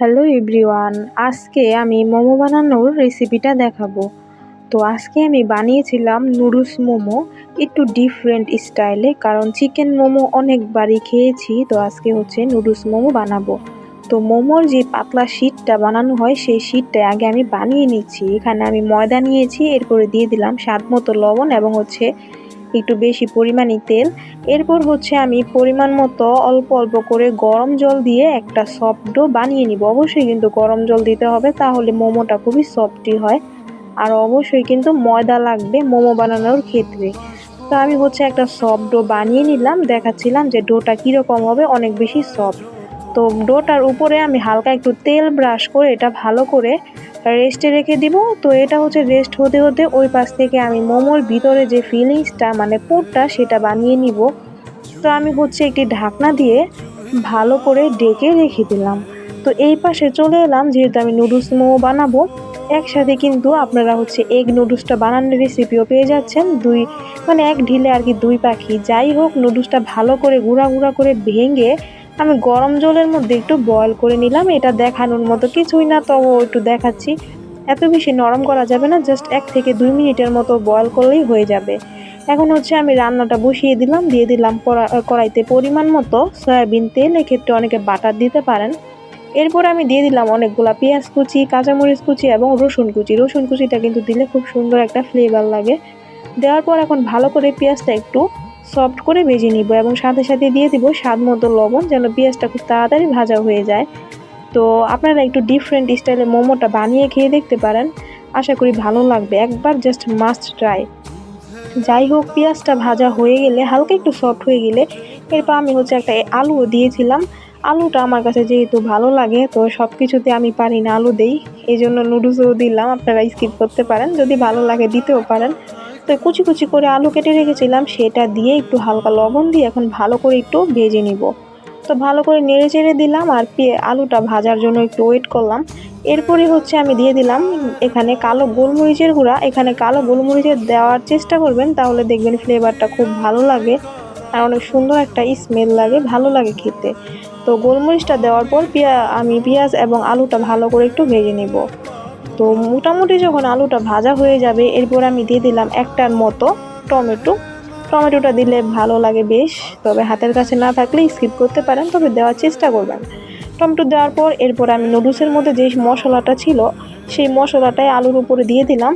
Hello everyone, আজকে আমি মোমো বানানোর রেসিপিটা দেখাবো। তো আজকে আমি বানিয়েছিলাম নুডলস মোমো, একটু ডিফারেন্ট স্টাইলে কারণ চিকেন মোমো অনেকবারই খেয়েছি, তো আজকে হচ্ছে নুডলস মোমো বানাবো। তো মোমোর যে পাতলা শীটটা বানানো হয়, সেই শীটটা আগে আমি বানিয়ে নিচ্ছি। এখানে আমি ময়দা নিয়েছি, এরপরে দিয়ে দিলাম স্বাদ মতো লবণ এবং হচ্ছে একটু বেশি পরিমাণই তেল। এরপর হচ্ছে আমি পরিমাণ মতো অল্প অল্প করে গরম জল দিয়ে একটা সফট ডো বানিয়ে নিব। অবশ্যই কিন্তু গরম জল দিতে হবে, তাহলে মোমোটা খুবই সফটি হয়। আর অবশ্যই কিন্তু ময়দা লাগবে মোমো বানানোর ক্ষেত্রে। তো আমি হচ্ছে একটা সফট ডো বানিয়ে নিলাম, দেখাচ্ছিলাম যে ডোটা কীরকম হবে, অনেক বেশি সফট তো ডোটার উপরে আমি হালকা একটু তেল ব্রাশ করে এটা ভালো করে রেস্টে রেখে দিব। তো এটা হচ্ছে রেস্ট হতে হতে ওই পাশ থেকে আমি মোমোর ভিতরে যে ফিলিংসটা মানে পুরটা, সেটা বানিয়ে নিব। তো আমি হচ্ছে একটি ঢাকনা দিয়ে ভালো করে ডেকে রেখে দিলাম। তো এই পাশে চলে এলাম, যেহেতু আমি নুডলস মোমো বানাবো, একসাথে কিন্তু আপনারা হচ্ছে এগ নুডলসটা বানানোর রেসিপিও পেয়ে যাচ্ছেন। দুই মানে এক ঢিলে আর কি দুই পাখি। যাই হোক, নুডলসটা ভালো করে গুঁড়া গুঁড়া করে ভেঙে আমি গরম জলের মধ্যে একটু বয়ল করে নিলাম, এটা দেখানোর মতো কিছুই না তবু একটু দেখাচ্ছি। এত বেশি নরম করা যাবে না জাস্ট এক থেকে দুই মিনিটের মতো বয়ল করলেই হয়ে যাবে। এখন হচ্ছে আমি রান্নাটা বসিয়ে দিলাম, দিয়ে দিলাম কড়াইতে পরিমাণ মতো সয়াবিন তেল, এক্ষেত্রে অনেকে বাটার দিতে পারেন। এরপর আমি দিয়ে দিলাম অনেকগুলা পেঁয়াজ কুচি, কাঁচামরিচ কুচি এবং রসুন কুচি। রসুন কুচিটা কিন্তু দিলে খুব সুন্দর একটা ফ্লেভার লাগে। দেওয়ার পর এখন ভালো করে পেঁয়াজটা একটু সফট করে ভেজে নিব এবং সাথে সাথে দিয়ে দিব স্বাদ মতো লবণ যেন পেঁয়াজটা খুব তাড়াতাড়ি ভাজা হয়ে যায়। তো আপনারা একটু ডিফারেন্ট স্টাইলে মোমোটা বানিয়ে খেয়ে দেখতে পারেন। আশা করি ভালো লাগবে। একবার জাস্ট মাস্ট ট্রাই যাই হোক, পেঁয়াজটা ভাজা হয়ে গেলে, হালকা একটু সফট হয়ে গেলে, এরপর আমি হচ্ছে একটা আলুও দিয়েছিলাম। আলুটা আমার কাছে যেহেতু ভালো লাগে, তো সব কিছুতে আমি পারি না আলু দেই। এই জন্য নুডলসও দিলাম। আপনারা স্কিপ করতে পারেন। যদি ভালো লাগে দিতেও পারেন। তো কুচি কুচি করে আলু কেটে রেখেছিলাম, সেটা দিয়ে একটু হালকা লবণ দিয়ে এখন ভালো করে একটু ভেজে নিব। তো ভালো করে নেড়ে চেড়ে দিলাম আর আলুটা ভাজার জন্য একটু ওয়েট করলাম। এরপরে হচ্ছে আমি দিয়ে দিলাম এখানে কালো গোলমরিচের গুঁড়া। এখানে কালো গোলমরিচের দেওয়ার চেষ্টা করবেন, তাহলে দেখবেন ফ্লেভারটা খুব ভালো লাগে আর অনেক সুন্দর একটা স্মেল লাগে, ভালো লাগে খেতে। তো গোলমরিচটা দেওয়ার পর পেঁয়া আমি পেঁয়াজ এবং আলুটা ভালো করে একটু ভেজে নেব। তো মোটামুটি যখন আলুটা ভাজা হয়ে যাবে, এরপর আমি দিয়ে দিলাম একটার মতো টমেটো। টমেটোটা দিলে ভালো লাগে বেশ, তবে হাতের কাছে না থাকলে স্কিপ করতে পারেন, তবে দেওয়ার চেষ্টা করবেন। টমেটো দেওয়ার পর এরপর আমি নুডলসের মধ্যে যে মশলাটা ছিল, সেই মশলাটাই আলুর উপরে দিয়ে দিলাম।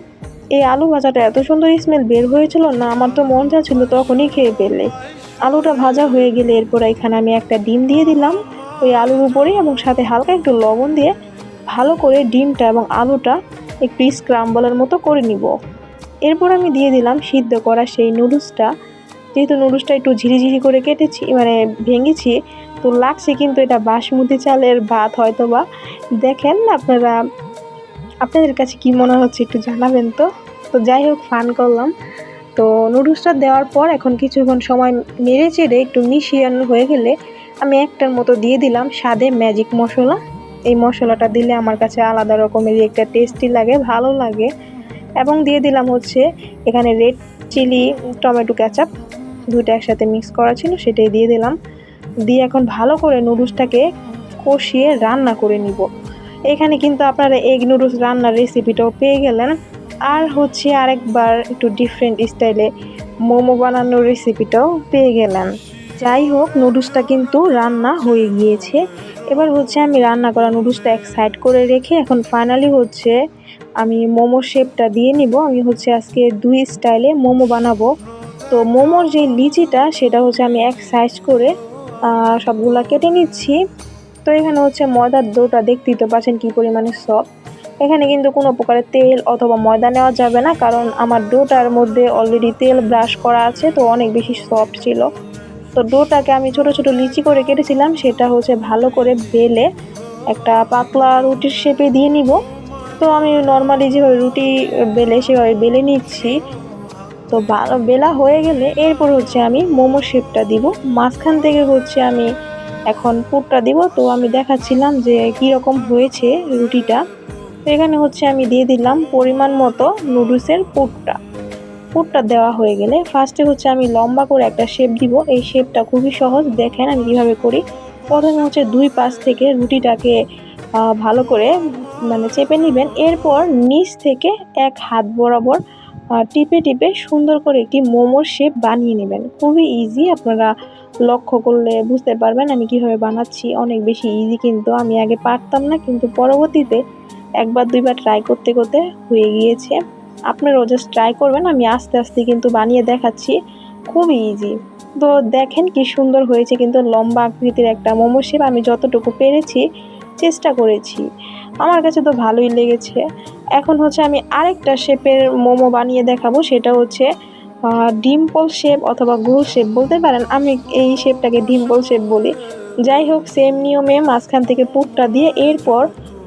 এই আলু ভাজাটা এত সুন্দর স্মেল বের হয়েছিল না, আমার তো মন ছিল তখনই খেয়ে ফেললে। আলুটা ভাজা হয়ে গেলে এরপর এখানে আমি একটা ডিম দিয়ে দিলাম। ওই আলুর উপরে এবং সাথে হালকা একটু লবণ দিয়ে ভালো করে ডিমটা এবং আলুটা একটু স্ক্রাম্বলের মতো করে নিব। এরপর আমি দিয়ে দিলাম সিদ্ধ করা সেই নুডলসটা। যেহেতু নুডলসটা একটু ঝিরিঝিরি করে কেটেছি মানে ভেঙেছি, তো লাগছে কিন্তু এটা বাসমতি চালের ভাত হয়তো বা দেখেন আপনারা, আপনাদের কাছে কি মনে হচ্ছে একটু জানাবেন তো? তো যাই হোক ফান করলাম। তো নুডলসটা দেওয়ার পর এখন কিছুক্ষণ সময় নেড়ে চেড়ে একটু মিশিয়ানো হয়ে গেলে আমি একটার মতো দিয়ে দিলাম স্বাদে ম্যাজিক মশলা। এই মশলাটা দিলে আমার কাছে আলাদা রকমেরই একটা টেস্টি লাগে, ভালো লাগে। এবং দিয়ে দিলাম হচ্ছে এখানে রেড চিলি টমেটো ক্যাচাপ দুটো একসাথে মিক্স করা ছিল, সেটাই দিয়ে দিলাম। দিয়ে এখন ভালো করে নুডলসটাকে কষিয়ে রান্না করে নিব। এখানে কিন্তু আপনারা এগ নুডলস রান্নার রেসিপিটাও পেয়ে গেলেন। আর হচ্ছে আরেকবার একটু ডিফারেন্ট স্টাইলে মোমো বানানোর রেসিপিটাও পেয়ে গেলেন। যাই হোক নুডলসটা কিন্তু রান্না হয়ে গিয়েছে। এবার হচ্ছে আমি রান্না করা নুডলসটা এক সাইড করে রেখে এখন ফাইনালি হচ্ছে আমি মোমো শেপটা দিয়ে নিব। আমি হচ্ছে আজকে দুই স্টাইলে মোমো বানাবো। তো মোমোর যে লিচিটা, সেটা হচ্ছে আমি এক সাইজ করে সবগুলা কেটে নিচ্ছি। তো এখানে হচ্ছে ময়দার দোটা দেখতেই তো পাচ্ছেন কী পরিমাণে সফট এখানে কিন্তু কোনো প্রকারের তেল অথবা ময়দা নেওয়া যাবে না, কারণ আমার ডোটার মধ্যে অলরেডি তেল ব্রাশ করা আছে, তো অনেক বেশি সফট ছিল। তো ডোটাকে আমি ছোট ছোট লিচি করে কেটেছিলাম, সেটা হচ্ছে ভালো করে বেলে একটা পাতলা রুটির শেপে দিয়ে নিব। তো আমি নর্মালি যেভাবে রুটি বেলে সেভাবে বেলে নিচ্ছি। তো বেলা হয়ে গেলে এরপর হচ্ছে আমি মোমো শেপটা দিব। মাঝখান থেকে হচ্ছে আমি এখন পুরটা দিব। তো আমি দেখাচ্ছিলাম যে কীরকম হয়েছে রুটিটা। তো এখানে হচ্ছে আমি দিয়ে দিলাম পরিমাণ মতো নুডলসের পুরটা। পুরটা দেওয়া হয়ে গেলে ফার্স্টে হচ্ছে আমি লম্বা করে একটা শেপ দিব। এই শেপটা খুবই সহজ। দেখেন আমি কীভাবে করি। প্রথমে হচ্ছে দুই পাশ থেকে রুটিটাকে ভালো করে মানে চেপে নেবেন। এরপর নিচ থেকে এক হাত বরাবর টিপে টিপে সুন্দর করে একটি মোমোর শেপ বানিয়ে নেবেন। খুবই ইজি আপনারা লক্ষ্য করলে বুঝতে পারবেন আমি কীভাবে বানাচ্ছি। অনেক বেশি ইজি কিন্তু আমি আগে পারতাম না। কিন্তু পরবর্তীতে একবার দুইবার ট্রাই করতে করতে হয়ে গিয়েছে। আপনারাও জাস্ট ট্রাই করবেন, আমি আস্তে আস্তে কিন্তু বানিয়ে দেখাচ্ছি। খুবই ইজি তো দেখেন কি সুন্দর হয়েছে কিন্তু লম্বা আকৃতির একটা মোমো শেপ। আমি যতটুকু পেরেছি, চেষ্টা করেছি। আমার কাছে তো ভালোই লেগেছে। এখন হচ্ছে আমি আরেকটা শেপের মোমো বানিয়ে দেখাবো। সেটা হচ্ছে ডিম্পল শেপ অথবা গোল শেপ। বলতে পারেন, আমি এই শেপটাকে ডিম্পল শেপ বলি। যাই হোক সেম নিয়মে মাঝখান থেকে পুরটা দিয়ে এরপর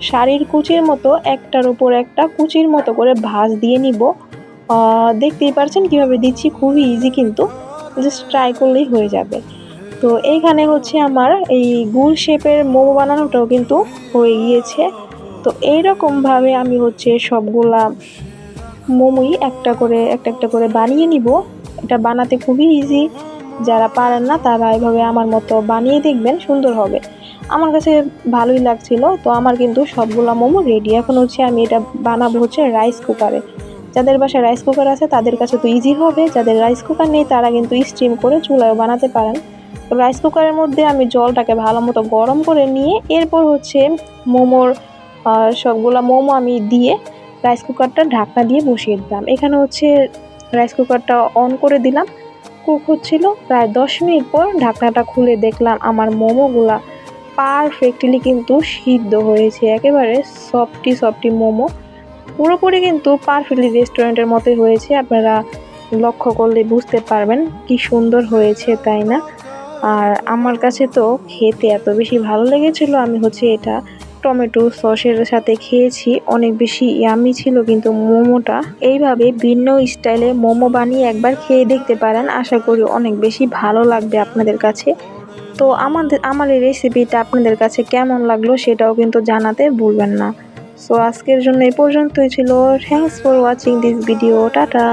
শাড়ির কুচির মতো, একটার উপর একটা কুচির মতো করে ভাঁজ দিয়ে নিব। দেখতেই পারছেন কীভাবে দিচ্ছি, খুবই ইজি কিন্তু জাস্ট ট্রাই করলেই হয়ে যাবে। তো এইখানে হচ্ছে আমার এই গুল শেপের মোমো বানানোটাও কিন্তু হয়ে গিয়েছে। তো এইরকমভাবে আমি হচ্ছে সবগুলা মোমোই একটা করে, একটা একটা করে বানিয়ে নিব। এটা বানাতে খুবই ইজি যারা পারেন না, তারা এভাবে আমার মতো বানিয়ে দেখবেন, সুন্দর হবে। আমার কাছে ভালোই লাগছিল। তো আমার কিন্তু সবগুলা মোমো রেডি এখন হচ্ছে আমি এটা বানাবো হচ্ছে রাইস কুকারে যাদের বাসায় রাইস কুকার আছে, তাদের কাছে তো ইজি হবে। যাদের রাইস কুকার নেই, তারা কিন্তু স্টিম করে চুলায়ও বানাতে পারেন। তো রাইস কুকারের মধ্যে আমি জলটাকে ভালো মতো গরম করে নিয়ে, এরপর হচ্ছে মোমোর সবগুলা মোমো আমি দিয়ে রাইস কুকারটা ঢাকনা দিয়ে বসিয়ে দিলাম। এখানে হচ্ছে রাইস কুকারটা অন করে দিলাম। কুক হচ্ছিল প্রায় দশ মিনিট পর ঢাকনাটা খুলে দেখলাম আমার মোমোগুলা পারফেক্টলি কিন্তু সিদ্ধ হয়েছে। একেবারে সফটি সফটি মোমো। পুরোপুরি কিন্তু পারফেক্টলি রেস্টুরেন্টের মতোই হয়েছে। আপনারা লক্ষ্য করলে বুঝতে পারবেন কি সুন্দর হয়েছে, তাই না? আর আমার কাছে তো খেতে এত বেশি ভালো লেগেছিল, আমি হচ্ছে এটা টমেটো সসের সাথে খেয়েছি। অনেক বেশি ইয়ামি ছিল কিন্তু মোমোটা। এইভাবে ভিন্ন স্টাইলে মোমো বানিয়ে একবার খেয়ে দেখতে পারেন। আশা করি অনেক বেশি ভালো লাগবে আপনাদের কাছে। তো আমাদের, আমার এই রেসিপিটা আপনাদের কাছে কেমন লাগল সেটাও কিন্তু জানাতে ভুলবেন না। সো আজকের জন্য এই পর্যন্তই ছিল। Thanks for watching this video tata